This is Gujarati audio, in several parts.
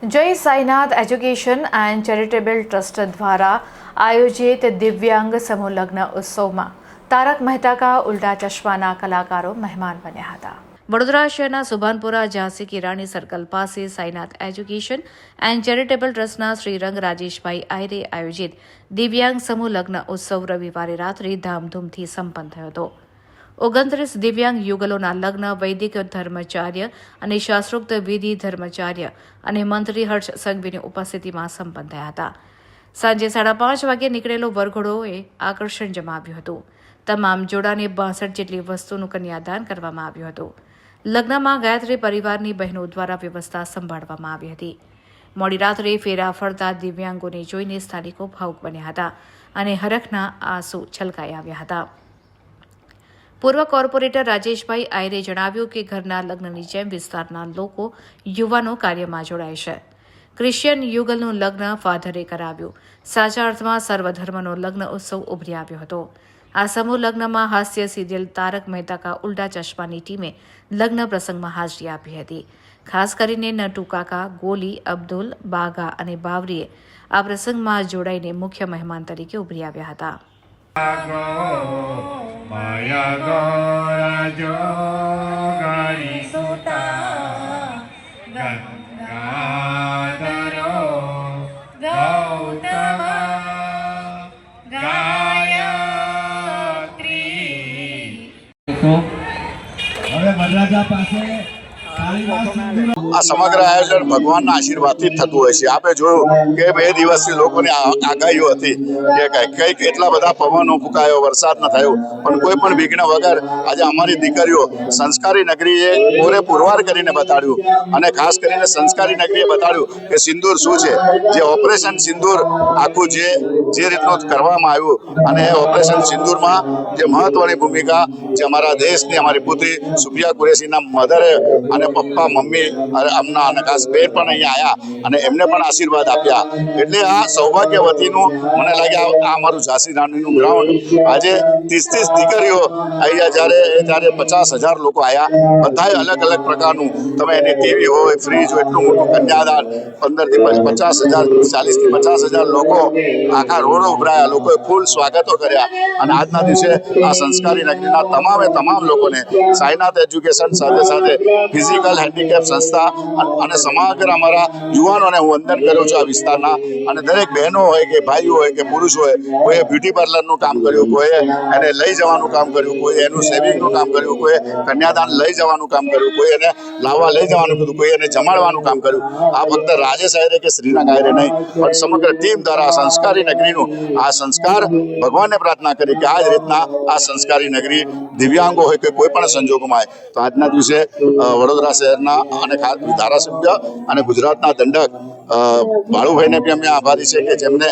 Jai Sainath education and charitable trust દ્વારા આયોજિત દિવ્યાંગ સમૂહ લગ્ન ઉત્સવમાં તારક મહેતા કા ઉલ્ટા ચશ્માના કલાકારો મહેમાન બન્યા હતા. વડોદરા શહેરના સુભાનપુરા ઝાંસી કિરાણી સર્કલ પાસે સાઈનાથ એજ્યુકેશન એન્ડ ચેરિટેબલ ટ્રસ્ટના શ્રીરંગ રાજેશભાઈ આયરે આયોજિત દિવ્યાંગ સમૂહ લગ્ન ઉત્સવ રવિવારે રાત્રે ધામધૂમથી સંપન્ન થયો હતો. ઓગણત્રીસ દિવ્યાંગ યુગલોના લગ્ન, વૈદિક ધર્મચાર્ય અને શાસ્ત્રોક્ત વિધિ ધર્મચાર્ય અને મંત્રી હર્ષ સંઘવીની ઉપસ્થિતિમાં સંપન્ન થયા હતા. સાંજે સાડા પાંચ વાગે નીકળેલો વરઘોડોએ આકર્ષણ જમાવ્યું હતું. તમામ જોડાને બાસઠ જેટલી વસ્તુનું કન્યાદાન કરવામાં આવ્યું હતું. લગ્નમાં ગાયત્રી પરિવારની બહેનો દ્વારા વ્યવસ્થા સંભાળવામાં આવી હતી. મોડી રાત્રે ફેરા ફરતા દિવ્યાંગોને જોઈને સ્થાનિકો ભાવુક બન્યા હતા અને હરખના આંસુ છલકાઈ આવ્યા હતા. પૂર્વ કોર્પોરેટર રાજેશભાઈ આયરે જણાવ્યું કે ઘરના લગ્નની જેમ વિસ્તારના લોકો યુવાનો કાર્યમાં જોડાય છે. ક્રિશ્ચિયન યુગલનું લગ્ન ફાધરે કરાવ્યું. સાચા અર્થમાં સર્વધર્મનો લગ્ન ઉત્સવ ઉભરી આવ્યો હતો. આ સમૂહ લગ્નમાં હાસ્ય, સિરિયલ, તારક મહેતા કા ઉલ્ટા ચશ્માની ટીમે લગ્ન પ્રસંગમાં હાજરી આપી હતી. ખાસ કરીને નટુ કાકા, ગોલી, અબ્દુલ, બાગા અને બાવરીએ આ પ્રસંગમાં જોડાઈને મુખ્ય મહેમાન તરીકે ઉભરી આવ્યા હતા. માયા ગોરા જોગારી સુતા ગંગાધરો ગૌતમ ગાયત્રી હવે વરરાજા પાસે આ સમગ્ર આયોજન ભગવાનના આશીર્વાદથી થતું હોય છે. આપણે જોયું કે બે દિવસથી લોકોની આગાહીઓ હતી કે કઈ- કંઈક એટલા બધા પવનો ફૂંકાયો, વરસાદ ન થયો. પણ કોઈ પણ વિઘ્ન વગર આજે અમારી દીકરીઓ સંસ્કારી નગરીએ પૂરે પુરવાર કરીને બતાડ્યું. અને ખાસ કરીને સંસ્કારી નગરીએ બતાડ્યું કે સિંદૂર શું છે? જે ઓપરેશન સિંદૂર આખું જે જે રીતનું કરવામાં આવ્યું. અને ઓપરેશન સિંદૂરમાં જે મહત્વની ભૂમિકા જે અમારા દેશની અમારી પુત્રી સુફિયા કુરેશીના મધરે અને પપ્પા, મમ્મી અમના અને ખાસ બેન પણ અહીંયા આવ્યા અને એમને પણ આશીર્વાદ આપ્યા. એટલે આ સૌભાગ્યવતીનું મને લાગે આ અમારું ઝાંસી રાણીનું ગ્રાઉન્ડ આજે ત્રીસ ત્રીસ દીકરીઓ અહીંયા જ્યારે ત્યારે પચાસ હજાર લોકો આવ્યા બધાએ અલગ અલગ પ્રકારનું. તમે એની ટીવી હોય, ફ્રીજ હોય, એટલું મોટું કન્યાદાન, પંદરથી પચાસ હજાર, ચાલીસથી પચાસ હજાર લોકો આખા રોડ ઉભરાયા. લોકોએ ફૂલ સ્વાગતો કર્યા. અને આજના દિવસે આ સંસ્કારી નગરીના તમામે તમામ લોકોને સાઈનાથ એજ્યુકેશન સાથે સાથે ફિઝિકલ હેન્ડીકેપ સંસ્થા અને સમગ્ર અમારા યુવાનોને હું વંદન કરું છું આ વિસ્તારના. અને દરેક બહેનો હોય કે ભાઈઓ હોય કે પુરુષ હોય કોઈએ બ્યુટી પાર્લરનું કામ કર્યું કોઈએ એને લઈ જવાનું કામ કર્યું કોઈ એનું સેવિંગનું કામ કર્યું કોઈએ કન્યાદાન લઈ જવાનું કામ કર્યું કોઈ એને લાવવા લઈ જવાનું કીધું કોઈ એને જમાડવાનું કામ કર્યું. આ ફક્ત રાજેશ આયરે કે શ્રીના આયરે નહીં પણ સમગ્ર ટીમ દ્વારા સંસ્કારી નગરીનું આ સંસ્કાર ભગવાનને પ્રાર્થના કરી કે આ જ રીતના આ સંસ્કારી નગરી દિવ્યાંગો હોય કે કોઈ પણ સંજોગોમાં હોય. તો આજના દિવસે અ, વડોદરા શહેરના અને ખાસ ધારાસભ્ય અને ગુજરાતના દંડક બાળુભાઈને બી અમે આભારી છે કે જેમને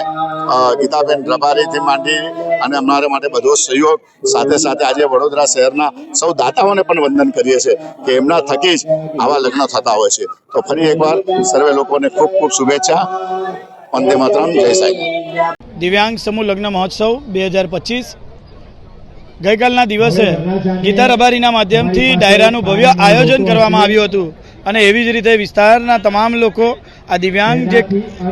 ગીતાબેન રબારીથી માંડી અને અમારા માટે બધો સહયોગ, સાથે સાથે આજે વડોદરા શહેરના સૌ દાતાઓને પણ વંદન કરીએ છીએ કે એમના થકી જ આવા લગ્ન થતા હોય છે. તો ફરી એકવાર સર્વે લોકોને ખૂબ ખૂબ શુભેચ્છા. વંદે માતરમ. જય સાહેબ દિવ્યાંગ સમૂહ લગ્ન મહોત્સવ બે હજાર પચીસ ગઈકાલના દિવસે ગીતા રબારીના માધ્યમથી ડાયરાનું ભવ્ય આયોજન કરવામાં આવ્યું હતું. અને એવી જ રીતે વિસ્તારના તમામ લોકો, આ દિવ્યાંગ જે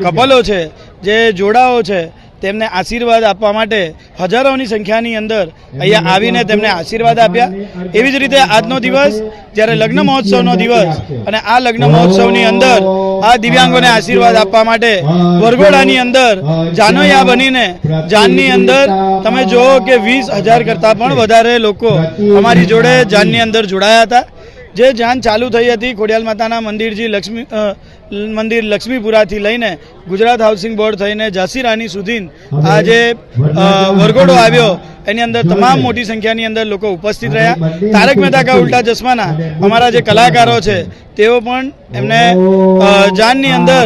કપલો છે, જે જોડાઓ છે તેમને આશીર્વાદ આપવા માટે હજારોની સંખ્યાની અંદર અહીંયા આવીને તેમને આશીર્વાદ આપ્યા. એવી જ રીતે આજનો દિવસ, જ્યારે લગ્ન મહોત્સવનો દિવસ અને આ લગ્ન મહોત્સવની અંદર આ દિવ્યાંગોને આશીર્વાદ આપવા માટે વરઘોડાની અંદર જાનોયા બનીને જાનની અંદર તમે જુઓ કે વીસ હજાર કરતાં પણ વધારે લોકો અમારી જોડે જાનની અંદર જોડાયા હતા. જે જાન ચાલુ થઈ હતી ખોડિયાલ માતાના મંદિરજી લક્ષ્મી મંદિર લક્ષ્મીપુરાથી લઈને ગુજરાત હાઉસિંગ બોર્ડ થઈને ઝાંસીરાની સુધી આ જે વરઘોડો આવ્યો એની અંદર તમામ મોટી સંખ્યાની અંદર લોકો ઉપસ્થિત રહ્યા. તારક મહેતા કા ઉલ્ટા ચશ્માના અમારા જે કલાકારો છે તેઓ પણ એમને જાનની અંદર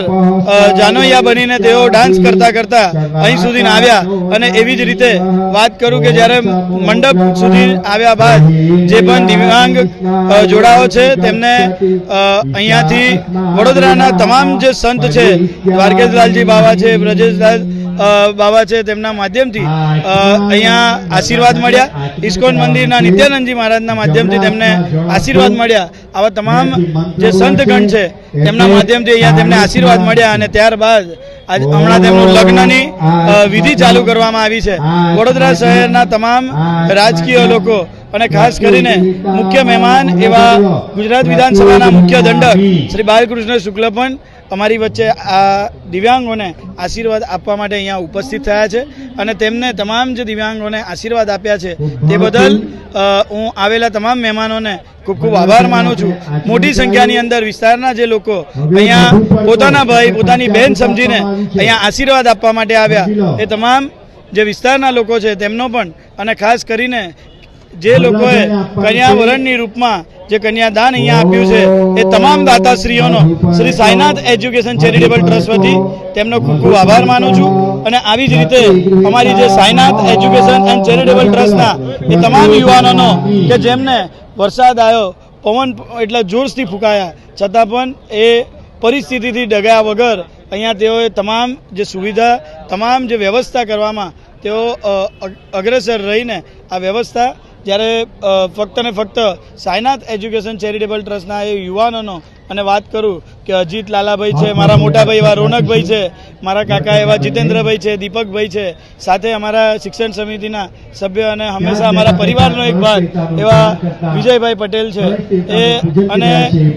જાનોયા બનીને તેઓ ડાન્સ કરતા કરતા અહીં સુધી આવ્યા. અને એવી જ રીતે વાત કરું કે જ્યારે મંડપ સુધી આવ્યા બાદ જે પણ દિવ્યાંગ જોડાઓ છે તેમને અહીંયાથી વડોદરાના તમામ જે સંત છે, દ્વારકેશલાલજી બાબા છે, બ્રજેશલાલ બાબા છે, તેમના માધ્યમથી અહીંયા આશીર્વાદ મળ્યા. ઇસ્કોન મંદિરના નિત્યાનંદજી મહારાજના માધ્યમથી તેમને આશીર્વાદ મળ્યા. આવા તમામ જે સંતગણ છે, તેમના માધ્યમથી અહીંયા તેમને આશીર્વાદ મળ્યા અને ત્યારબાદ હમણાં તેમનું લગ્નની વિધિ ચાલુ કરવામાં આવી છે. વડોદરા શહેરના તમામ રાજકીય લોકો અને ખાસ કરીને મુખ્ય મહેમાન એવા ગુજરાત વિધાનસભાના મુખ્ય દંડક શ્રી બાલકૃષ્ણ શુક્લ પણ અમારી વચ્ચે આ દિવ્યાંગોને આશીર્વાદ આપવા માટે અહીંયા ઉપસ્થિત થયા છે અને તેમને તમામ જે દિવ્યાંગોને આશીર્વાદ આપ્યા છે તે બદલ હું આવેલા તમામ મહેમાનોને ખૂબ ખૂબ આભાર માનું છું. મોટી સંખ્યાની અંદર વિસ્તારના જે લોકો અહીંયા પોતાના ભાઈ, પોતાની બહેન સમજીને અહીંયા આશીર્વાદ આપવા માટે આવ્યા, એ તમામ જે વિસ્તારના લોકો છે તેમનો પણ અને ખાસ કરીને જે લોકોએ કન્યાવરણની રૂપમાં જે કન્યાદાન અહીંયા આપ્યું છે, એ તમામ દાતાશ્રીઓનો Shri Sainath education charitable trust વતી તેમનો ખૂબ ખૂબ આભાર માનું છું અને આવી જ રીતે અમારી જે સાઈનાથ એજ્યુકેશન એન્ડ ચેરિટેબલ ટ્રસ્ટના એ તમામ યુવાનોનો કે જેમને વરસાદ આવ્યો, પવન એટલા જોરથી ફૂંકાયા, છતાં પણ એ પરિસ્થિતિથી ડગ્યા વગર અહીંયા તેઓએ તમામ જે સુવિધા, તમામ જે વ્યવસ્થા કરવામાં તેઓ અગ્રેસર રહીને આ વ્યવસ્થા જ્યારે ફક્ત ને ફક્ત સાયનાથ એજ્યુકેશન ચેરિટેબલ ટ્રસ્ટના એ યુવાનોનો અને વાત કરું કે અજીત લાલાભાઈ છે, મારા મોટા ભાઈ એવા, રોનકભાઈ છે, મારા કાકા એવા, જીતેન્દ્રભાઈ છે, દીપકભાઈ છે, સાથે અમારા શિક્ષણ સમિતિના સભ્ય અને હંમેશા અમારા પરિવારનો એક ભાગ એવા વિજયભાઈ પટેલ છે, એ અને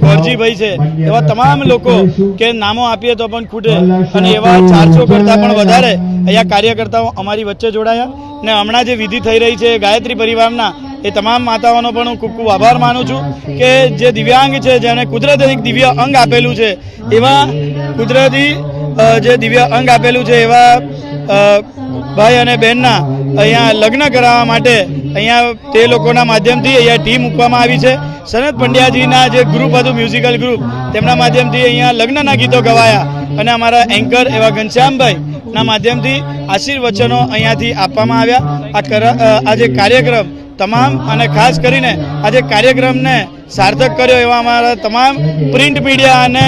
ગોરજીભાઈ છે, એવા તમામ લોકો કે નામો આપીએ તો પણ ખૂટે અને એવા ચારસો કરતાં પણ વધારે અહીંયા કાર્યકર્તાઓ અમારી વચ્ચે જોડાયા ને હમણાં જે વિધિ થઈ રહી છે, ગાયત્રી પરિવારના એ તમામ માતાઓનો પણ હું ખૂબ ખૂબ આભાર માનું છું કે જે દિવ્યાંગ છે, જેણે કુદરતે એક દિવ્ય અંગ આપેલું છે, એવા કુદરતી જે દિવ્ય અંગ આપેલું છે, એવા ભાઈ અને બહેનના અહીંયા લગ્ન કરાવવા માટે અહીંયા તે લોકોના માધ્યમથી અહીંયા ટીમ મૂકવામાં આવી છે. સનત પંડ્યાજીના જે ગ્રુપ હતું મ્યુઝિકલ ગ્રુપ તેમના માધ્યમથી અહીંયા લગ્નના ગીતો ગવાયા અને અમારા એન્કર એવા ઘનશ્યામભાઈના માધ્યમથી આશીર્વચનો અહીંયાથી આપવામાં આવ્યા. આ કર- આ જે કાર્યક્રમ તમામ અને ખાસ કરીને આજે કાર્યક્રમને સાર્થક કર્યો એવા અમારા તમામ પ્રિન્ટ મીડિયા અને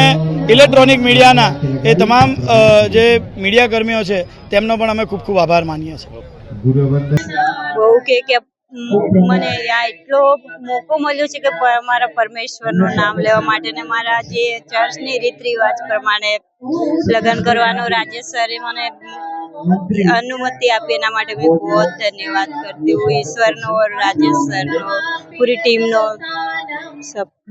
ઇલેક્ટ્રોનિક મીડિયાના એ તમામ જે મીડિયા કર્મીઓ છે, તેમનો પણ અમે ખૂબ ખૂબ આભાર માનીએ છીએ. બહુ કે કે મને આ એટલો મોકો મળ્યો છે કે મારા પરમેશ્વરનું નામ લેવા માટે ને મારા જે ચર્ચની રીત રિવાજ પ્રમાણે લગ્ન કરવાનો રાજેશ સરે મને અનુમતિ આપી એના માટે મેં બહુ જ ધન્યવાદ કરતી હું. ઈશ્વરનો ઓર રાજેશ સરનો પૂરી ટીમનો.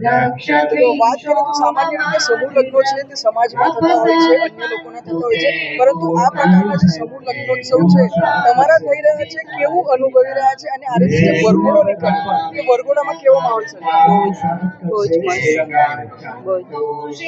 વાત કરીએ તો સામાન્ય રીતે સમૂહ લગ્નો છે તે સમાજમાં થતા હોય છે અન્ય લોકોને થતા હોય છે. પરંતુ આ પ્રકારના જે સમૂહ લગ્નોત્સવ છે તમારા થઈ રહ્યા છે કેવું અનુભવી રહ્યા છે અને આ રીતે જે વરઘોડો નીકળે એ વરઘોડામાં કેવો માહોલ છે? બહુ જ બહુ જ.